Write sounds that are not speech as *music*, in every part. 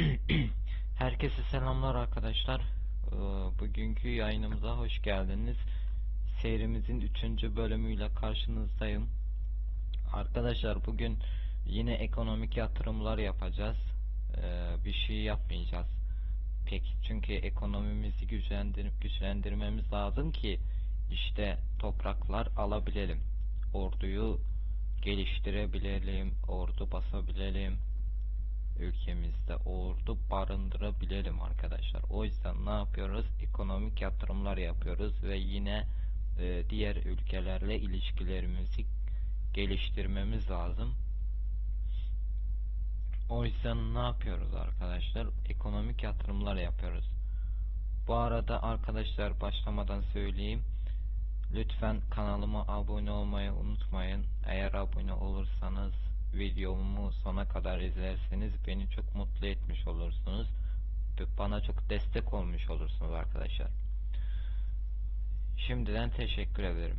*clears throat* Herkese selamlar arkadaşlar. Ee, Bugünkü yayınımıza hoş geldiniz. Serimizin 3. bölümüyle karşınızdayım. Arkadaşlar bugün yine ekonomik yatırımlar yapacağız. Ee, Bir şey yapmayacağız. Pek çünkü ekonomimizi güçlendirip güçlendirmemiz lazım ki işte topraklar alabilelim. Orduyu geliştirebilelim, ordu basabilelim ülkemizde ordu barındırabilelim arkadaşlar. O yüzden ne yapıyoruz? Ekonomik yatırımlar yapıyoruz ve yine e, diğer ülkelerle ilişkilerimizi geliştirmemiz lazım. O yüzden ne yapıyoruz arkadaşlar? Ekonomik yatırımlar yapıyoruz. Bu arada arkadaşlar başlamadan söyleyeyim. Lütfen kanalıma abone olmayı unutmayın. Eğer abone olursanız videomu sona kadar izlerseniz beni çok mutlu etmiş olursunuz. Bana çok destek olmuş olursunuz arkadaşlar. Şimdiden teşekkür ederim.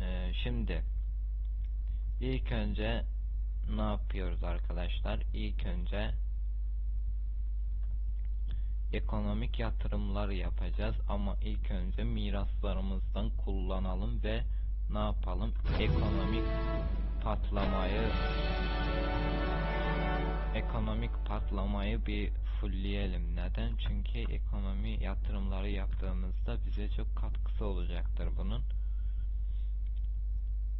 Ee, şimdi ilk önce ne yapıyoruz arkadaşlar? İlk önce ekonomik yatırımlar yapacağız ama ilk önce miraslarımızdan kullanalım ve ne yapalım? Ekonomik patlamayı ekonomik patlamayı bir fullleyelim. Neden? Çünkü ekonomi yatırımları yaptığımızda bize çok katkısı olacaktır bunun.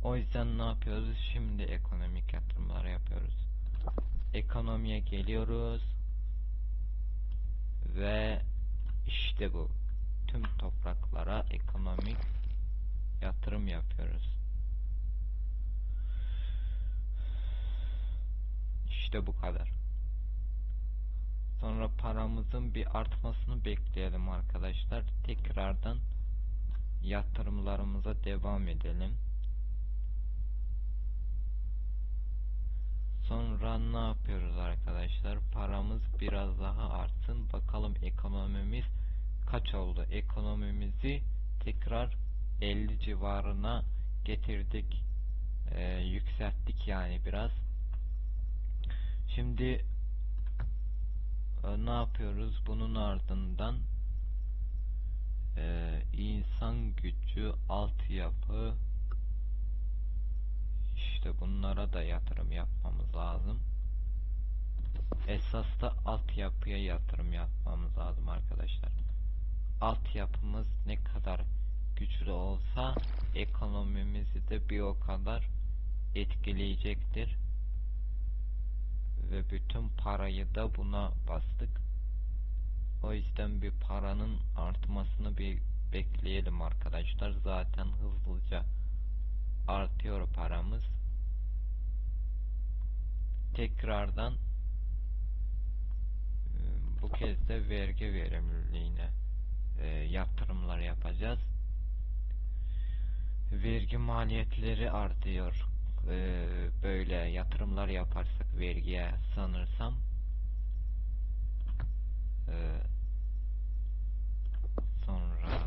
O yüzden ne yapıyoruz? Şimdi ekonomik yatırımlar yapıyoruz. Ekonomiye geliyoruz ve işte bu. Tüm topraklara ekonomik yatırım yapıyoruz. İşte bu kadar. Sonra paramızın bir artmasını bekleyelim arkadaşlar. Tekrardan yatırımlarımıza devam edelim. Sonra ne yapıyoruz arkadaşlar? Paramız biraz daha artsın. Bakalım ekonomimiz kaç oldu? Ekonomimizi tekrar 50 civarına getirdik. Ee, yükselttik yani biraz. Şimdi e, ne yapıyoruz? Bunun ardından e, insan gücü, altyapı işte bunlara da yatırım yapmamız lazım. Esas da altyapıya yatırım yapmamız lazım arkadaşlar. Altyapımız ne kadar güçlü olsa ekonomimizi de bir o kadar etkileyecektir ve bütün parayı da buna bastık. O yüzden bir paranın artmasını bir bekleyelim arkadaşlar. Zaten hızlıca artıyor paramız. Tekrardan e, bu kez de vergi verimliliğine e, yatırımlar yapacağız. Vergi maliyetleri artıyor e, böyle yatırımlar yaparsak vergiye sanırsam e, sonra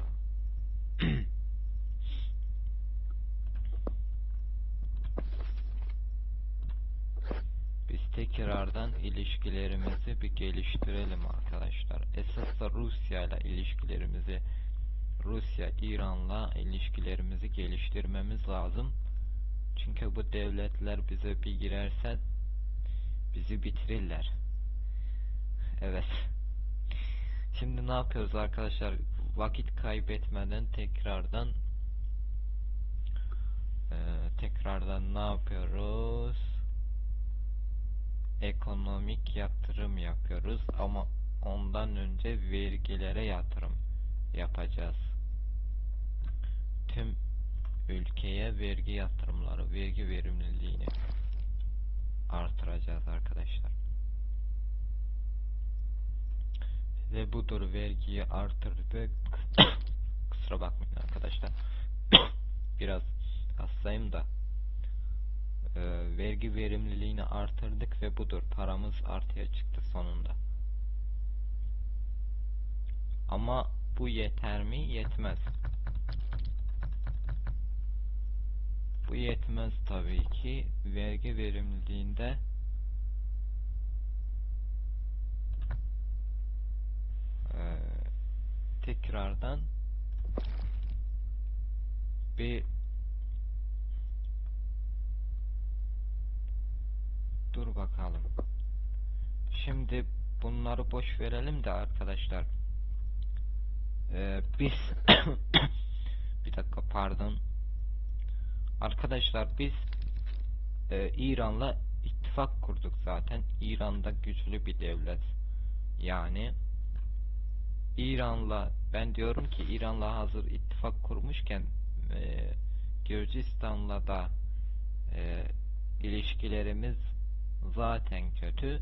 biz tekrardan ilişkilerimizi bir geliştirelim arkadaşlar. Esas da Rusya ile ilişkilerimizi Rusya İran'la ilişkilerimizi geliştirmemiz lazım. Çünkü bu devletler bize bir girerse bizi bitirirler. Evet. Şimdi ne yapıyoruz arkadaşlar? Vakit kaybetmeden tekrardan e, tekrardan ne yapıyoruz? Ekonomik yatırım yapıyoruz ama ondan önce vergilere yatırım yapacağız. Tüm ülkeye vergi yatırımları, vergi verimliliğini artıracağız arkadaşlar. Ve budur vergiyi artırdık. *coughs* Kusura bakmayın arkadaşlar. *coughs* Biraz hastayım da. Ee, vergi verimliliğini artırdık ve budur paramız artıya çıktı sonunda. Ama bu yeter mi? Yetmez. Bu yetmez tabii ki. Vergi verimliliğinde e, tekrardan bir dur bakalım. Şimdi bunları boş verelim de arkadaşlar. Ee, biz *coughs* bir dakika pardon. Arkadaşlar biz e, İran'la ittifak kurduk zaten. İran'da güçlü bir devlet. Yani İran'la ben diyorum ki İran'la hazır ittifak kurmuşken e, Gürcistan'la da e, ilişkilerimiz zaten kötü.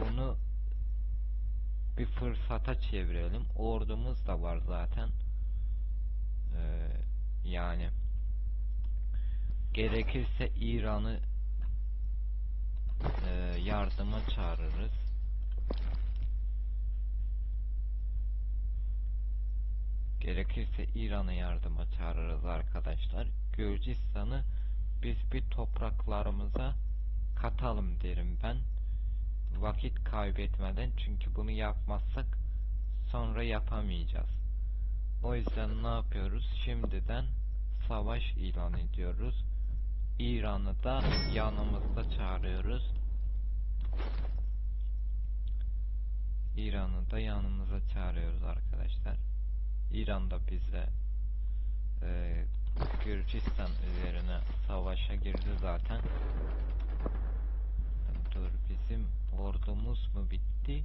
Bunu bir fırsata çevirelim. Ordumuz da var zaten. Ee, yani gerekirse İran'ı e, yardıma çağırırız. Gerekirse İran'ı yardıma çağırırız arkadaşlar. Gürcistan'ı biz bir topraklarımıza katalım derim ben. Vakit kaybetmeden çünkü bunu yapmazsak sonra yapamayacağız. O yüzden ne yapıyoruz? Şimdiden savaş ilan ediyoruz. İran'ı da yanımızda çağırıyoruz. İran'ı da yanımıza çağırıyoruz arkadaşlar. İran da bize e, Gürcistan üzerine savaşa girdi zaten. Dur bizim ordumuz mu bitti?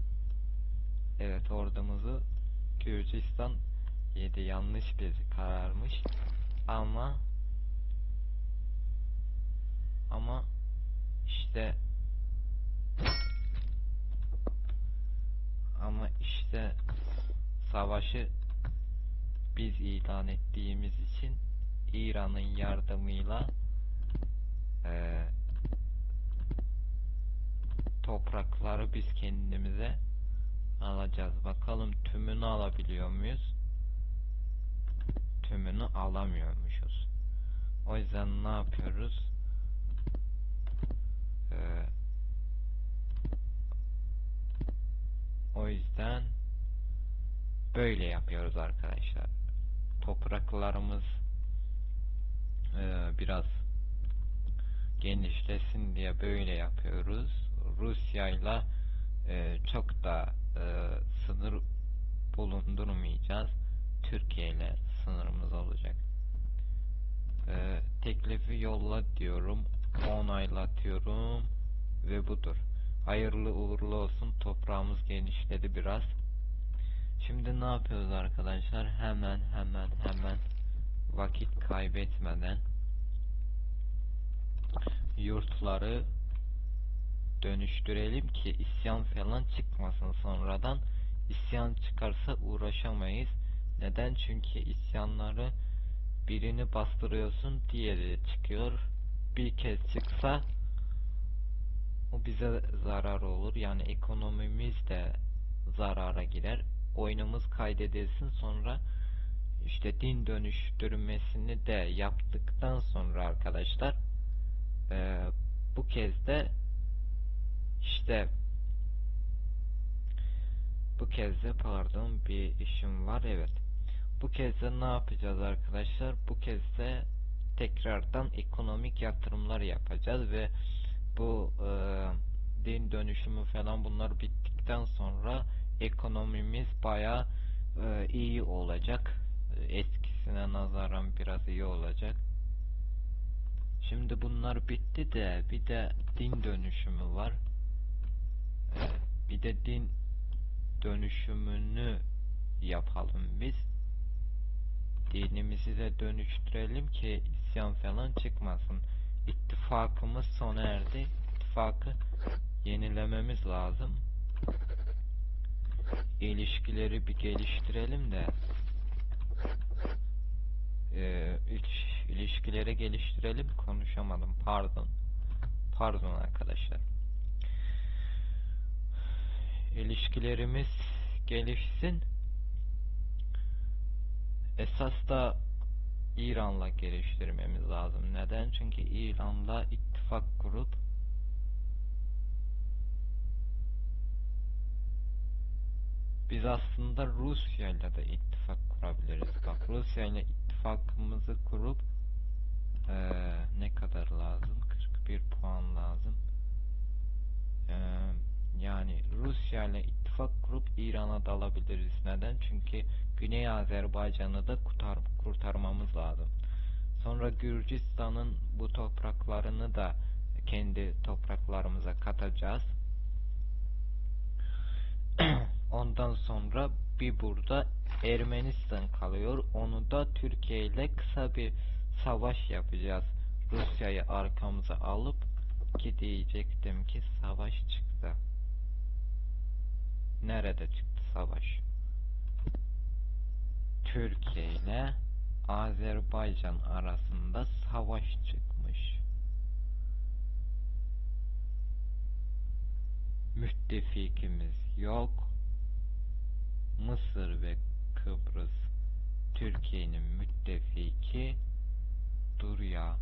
Evet ordumuzu Gürcistan yedi yanlış bir kararmış. Ama ama işte ama işte savaşı biz ilan ettiğimiz için İran'ın yardımıyla e, toprakları biz kendimize alacağız. Bakalım tümünü alabiliyor muyuz? Tümünü alamıyormuşuz. O yüzden ne yapıyoruz? Ee, o yüzden böyle yapıyoruz arkadaşlar. Topraklarımız e, biraz genişlesin diye böyle yapıyoruz. Rusya ile çok da e, sınır bulundurmayacağız. Türkiye ile sınırımız olacak. E, teklifi yolla diyorum. Onaylatıyorum. Ve budur. Hayırlı uğurlu olsun. Toprağımız genişledi biraz. Şimdi ne yapıyoruz arkadaşlar? Hemen hemen hemen vakit kaybetmeden yurtları dönüştürelim ki isyan falan çıkmasın sonradan. İsyan çıkarsa uğraşamayız. Neden? Çünkü isyanları birini bastırıyorsun diğeri çıkıyor. Bir kez çıksa o bize zarar olur. Yani ekonomimiz de zarara girer. Oyunumuz kaydedilsin sonra işte din dönüştürmesini de yaptıktan sonra arkadaşlar e, bu kez de işte bu kez de pardon bir işim var evet. Bu kez de ne yapacağız arkadaşlar? Bu kez de tekrardan ekonomik yatırımlar yapacağız ve bu e, din dönüşümü falan bunlar bittikten sonra ekonomimiz baya e, iyi olacak. Eskisine nazaran biraz iyi olacak. Şimdi bunlar bitti de bir de din dönüşümü var. Bir de din dönüşümünü yapalım biz. Dinimizi de dönüştürelim ki isyan falan çıkmasın. İttifakımız sona erdi. İttifakı yenilememiz lazım. İlişkileri bir geliştirelim de ee, ilişkileri geliştirelim konuşamadım pardon pardon arkadaşlar ilişkilerimiz gelişsin. Esas da İran'la geliştirmemiz lazım. Neden? Çünkü İran'la ittifak kurup biz aslında Rusya ile de ittifak kurabiliriz. Bak Rusya ile ittifakımızı kurup eee, ne kadar lazım? 41 puan lazım. Eee, yani Rusya ile ittifak kurup İran'a dalabiliriz. Neden? Çünkü Güney Azerbaycan'ı da kurtar kurtarmamız lazım. Sonra Gürcistan'ın bu topraklarını da kendi topraklarımıza katacağız. *clears throat* Ondan sonra bir burada Ermenistan kalıyor. Onu da Türkiye ile kısa bir savaş yapacağız. Rusya'yı arkamıza alıp ki diyecektim ki savaş çıktı. Nerede çıktı savaş? Türkiye ile Azerbaycan arasında savaş çıkmış. Müttefikimiz yok. Mısır ve Kıbrıs Türkiye'nin müttefiki dur ya.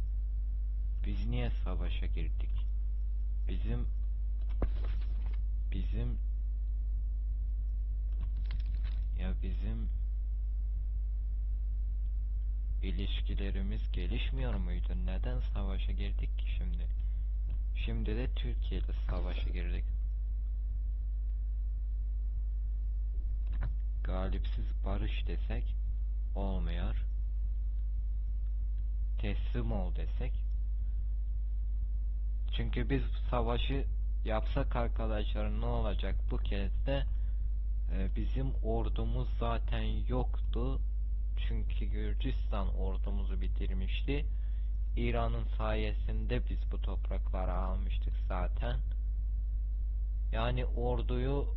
Biz niye savaşa girdik? Bizim bizim ya bizim ilişkilerimiz gelişmiyor muydu? Neden savaşa girdik ki şimdi? Şimdi de Türkiye ile savaşa girdik. Galipsiz barış desek olmuyor. Teslim ol desek. Çünkü biz savaşı yapsak arkadaşlar ne olacak bu kez de bizim ordumuz zaten yoktu. Çünkü Gürcistan ordumuzu bitirmişti. İran'ın sayesinde biz bu toprakları almıştık zaten. Yani orduyu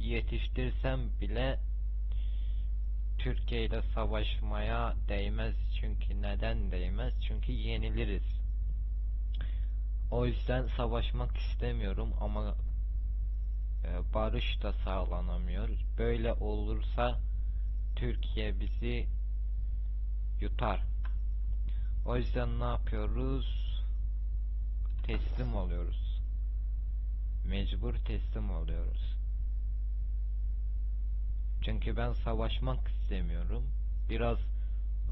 yetiştirsem bile Türkiye ile savaşmaya değmez. Çünkü neden değmez? Çünkü yeniliriz. O yüzden savaşmak istemiyorum ama barış da sağlanamıyor. Böyle olursa Türkiye bizi yutar. O yüzden ne yapıyoruz? Teslim oluyoruz. Mecbur teslim oluyoruz. Çünkü ben savaşmak istemiyorum. Biraz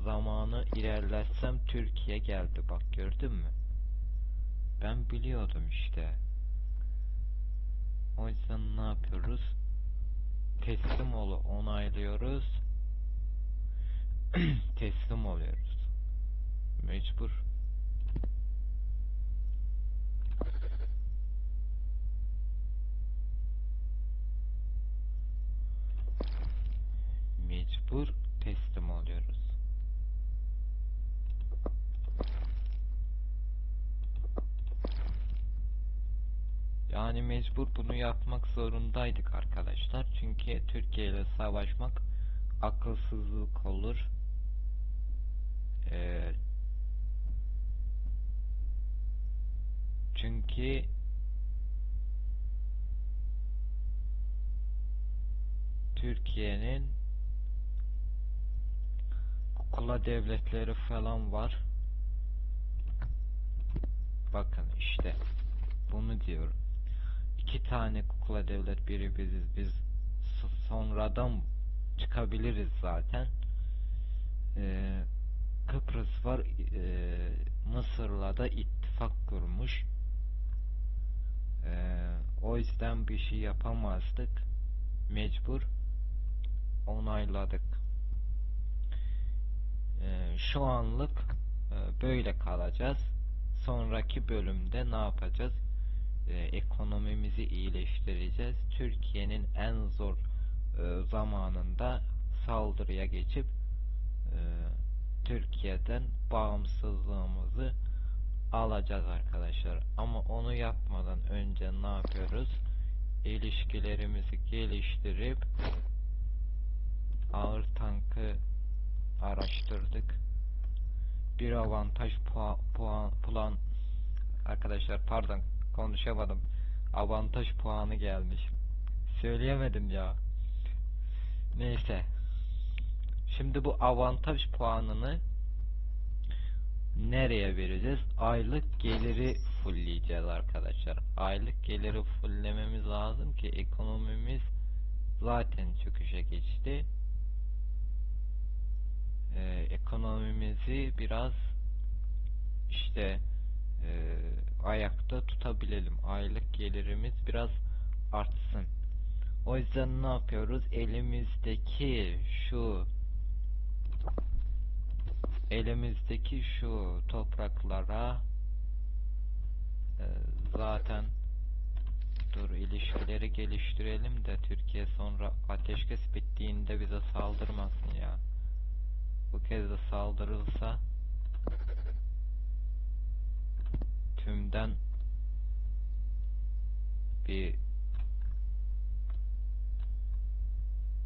zamanı ilerletsem Türkiye geldi. Bak gördün mü? Ben biliyordum işte. O yüzden ne yapıyoruz? Teslim olu onaylıyoruz. *clears throat* Teslim oluyoruz. Mecbur. Mecbur teslim oluyoruz. Yani mecbur bunu yapmak zorundaydık arkadaşlar. Çünkü Türkiye ile savaşmak akılsızlık olur. Ee, çünkü Türkiye'nin kukla devletleri falan var. Bakın işte bunu diyorum. İki tane kukla devlet biri biziz. Biz sonradan çıkabiliriz zaten. Ee, Kıbrıs var. Ee, Mısır'la da ittifak kurmuş. Ee, o yüzden bir şey yapamazdık. Mecbur onayladık. Ee, şu anlık e, böyle kalacağız. Sonraki bölümde ne yapacağız? Ee, ekonomimizi iyileştireceğiz. Türkiye'nin en zor e, zamanında saldırıya geçip e, Türkiye'den bağımsızlığımızı alacağız arkadaşlar. Ama onu yapmadan önce ne yapıyoruz? İlişkilerimizi geliştirip ağır tankı araştırdık. Bir avantaj puan, puan plan arkadaşlar pardon konuşamadım. Avantaj puanı gelmiş. Söyleyemedim ya. Neyse. Şimdi bu avantaj puanını nereye vereceğiz? Aylık geliri fullleyeceğiz arkadaşlar. Aylık geliri fulllememiz lazım ki ekonomimiz zaten çöküşe geçti. Ee, ekonomimizi biraz işte e, ayakta tutabilelim. Aylık gelirimiz biraz artsın. O yüzden ne yapıyoruz? Elimizdeki şu elimizdeki şu topraklara e, zaten dur ilişkileri geliştirelim de Türkiye sonra ateşkes bittiğinde bize saldırmasın ya. Bu kez de saldırılsa tümden bir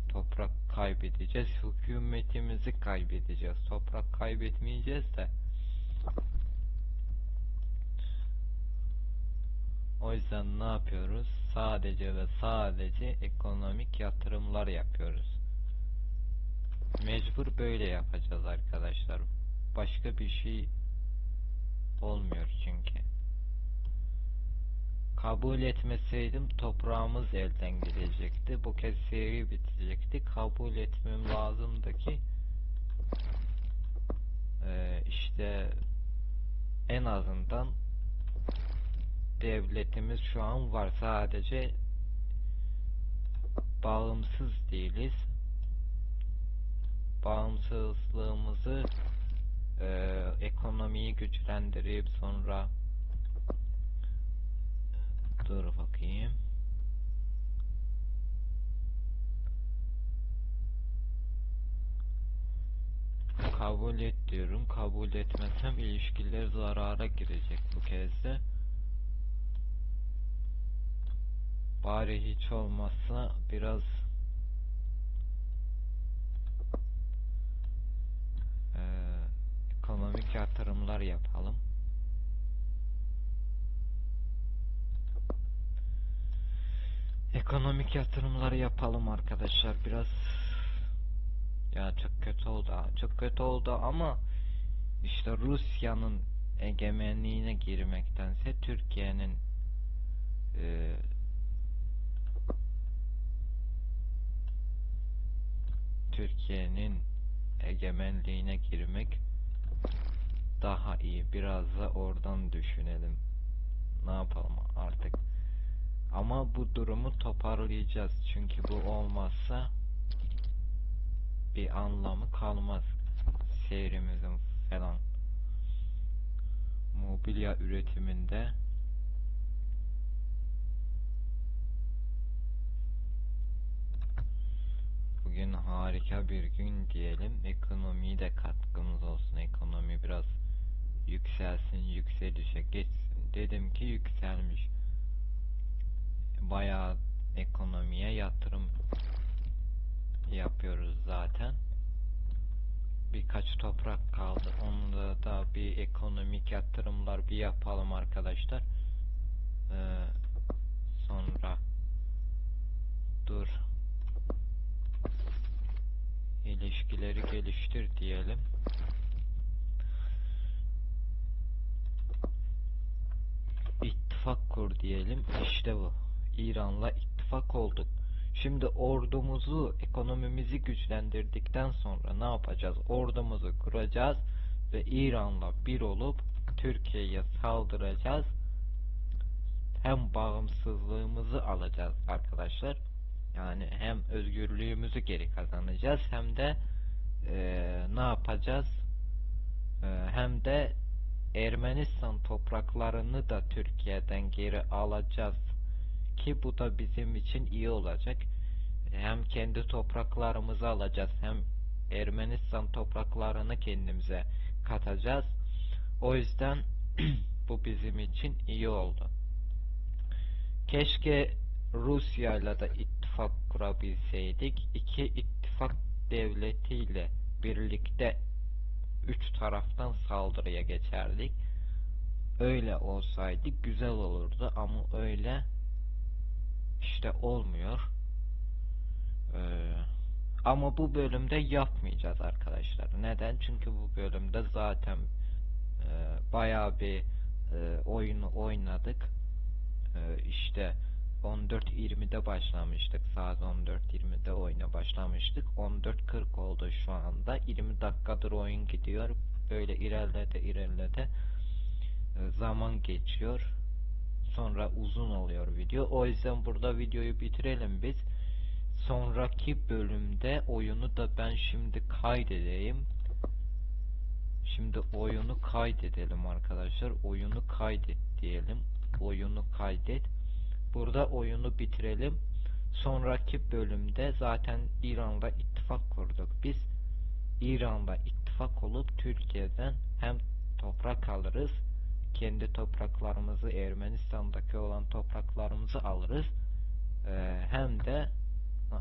toprak kaybedeceğiz. Hükümetimizi kaybedeceğiz. Toprak kaybetmeyeceğiz de. O yüzden ne yapıyoruz? Sadece ve sadece ekonomik yatırımlar yapıyoruz. Mecbur böyle yapacağız arkadaşlar. Başka bir şey olmuyor çünkü. Kabul etmeseydim toprağımız elden gidecekti. Bu kez seri bitecekti. Kabul etmem lazımdı eee, işte en azından devletimiz şu an var. Sadece bağımsız değiliz. Bağımsızlığımızı eee, ekonomiyi güçlendirip sonra dur bakayım. Kabul et diyorum. Kabul etmezsem ilişkiler zarara girecek bu kez de. Bari hiç olmazsa biraz ekonomik yatırımlar yapalım. Ekonomik yatırımları yapalım arkadaşlar. Biraz ya çok kötü oldu. Çok kötü oldu ama işte Rusya'nın egemenliğine girmektense Türkiye'nin eee Türkiye'nin egemenliğine girmek daha iyi. Biraz da oradan düşünelim. Ne yapalım artık. Ama bu durumu toparlayacağız. Çünkü bu olmazsa bir anlamı kalmaz. Seyrimizin falan. Mobilya üretiminde Bugün harika bir gün diyelim. Ekonomiyi de katkımız olsun. Ekonomi biraz yükselsin, yükselişe geçsin. Dedim ki yükselmiş. Bayağı ekonomiye yatırım yapıyoruz zaten. Birkaç toprak kaldı. Onda da bir ekonomik yatırımlar bir yapalım arkadaşlar. Ee, sonra dur ilişkileri geliştir diyelim. İttifak kur diyelim. İşte bu. İran'la ittifak olduk. Şimdi ordumuzu, ekonomimizi güçlendirdikten sonra ne yapacağız? Ordumuzu kuracağız ve İran'la bir olup Türkiye'ye saldıracağız. Hem bağımsızlığımızı alacağız arkadaşlar. Yani hem özgürlüğümüzü geri kazanacağız hem de eee, ne yapacağız? Eee, hem de Ermenistan topraklarını da Türkiye'den geri alacağız ki bu da bizim için iyi olacak. Hem kendi topraklarımızı alacağız hem Ermenistan topraklarını kendimize katacağız. O yüzden *clears throat* bu bizim için iyi oldu. Keşke Rusya'yla da ittifak kurabilseydik. İki ittifak devletiyle birlikte üç taraftan saldırıya geçerdik. Öyle olsaydı güzel olurdu ama öyle işte olmuyor. Ee, ama bu bölümde yapmayacağız arkadaşlar. Neden? Çünkü bu bölümde zaten e, bayağı bir e, oyunu oynadık. E, işte 14.20'de başlamıştık. Saat 14.20'de oyuna başlamıştık. 14.40 oldu şu anda. 20 dakikadır oyun gidiyor. Böyle ilerlede ilerlede e, zaman geçiyor. Sonra uzun oluyor video. O yüzden burada videoyu bitirelim biz. Sonraki bölümde oyunu da ben şimdi kaydedeyim. Şimdi oyunu kaydedelim arkadaşlar. Oyunu kaydet diyelim. Oyunu kaydet. Burada oyunu bitirelim. Sonraki bölümde zaten İran'la ittifak kurduk. Biz İran'la ittifak olup Türkiye'den hem toprak alırız. Kendi topraklarımızı Ermenistan'daki olan topraklarımızı alırız. Ee, hem de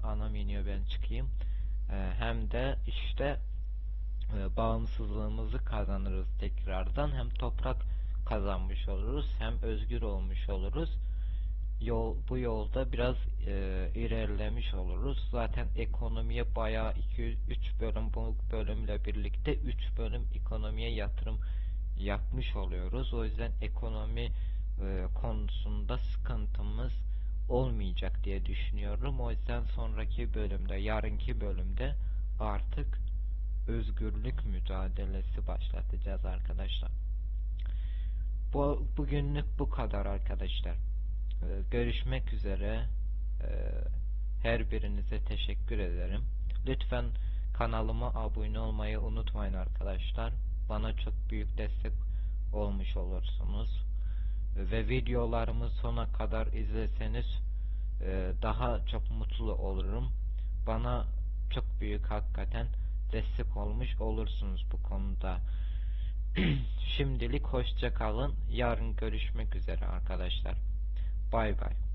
anam iniyor ben çıkayım. Ee, hem de işte e, bağımsızlığımızı kazanırız tekrardan. Hem toprak kazanmış oluruz hem özgür olmuş oluruz. Yol bu yolda biraz e, ilerlemiş oluruz. Zaten ekonomiye bayağı 2 3 bölüm bu bölümle birlikte 3 bölüm ekonomiye yatırım yapmış oluyoruz. O yüzden ekonomi e, konusunda sıkıntımız olmayacak diye düşünüyorum. O yüzden sonraki bölümde, yarınki bölümde artık özgürlük mücadelesi başlatacağız arkadaşlar. Bu bugünlük bu kadar arkadaşlar. Ee, görüşmek üzere. Ee, her birinize teşekkür ederim. Lütfen kanalıma abone olmayı unutmayın arkadaşlar. Bana çok büyük destek olmuş olursunuz. Ve videolarımı sona kadar izleseniz e, daha çok mutlu olurum. Bana çok büyük hakikaten destek olmuş olursunuz bu konuda. *clears throat* Şimdilik hoşça kalın. Yarın görüşmek üzere arkadaşlar. Bay bay.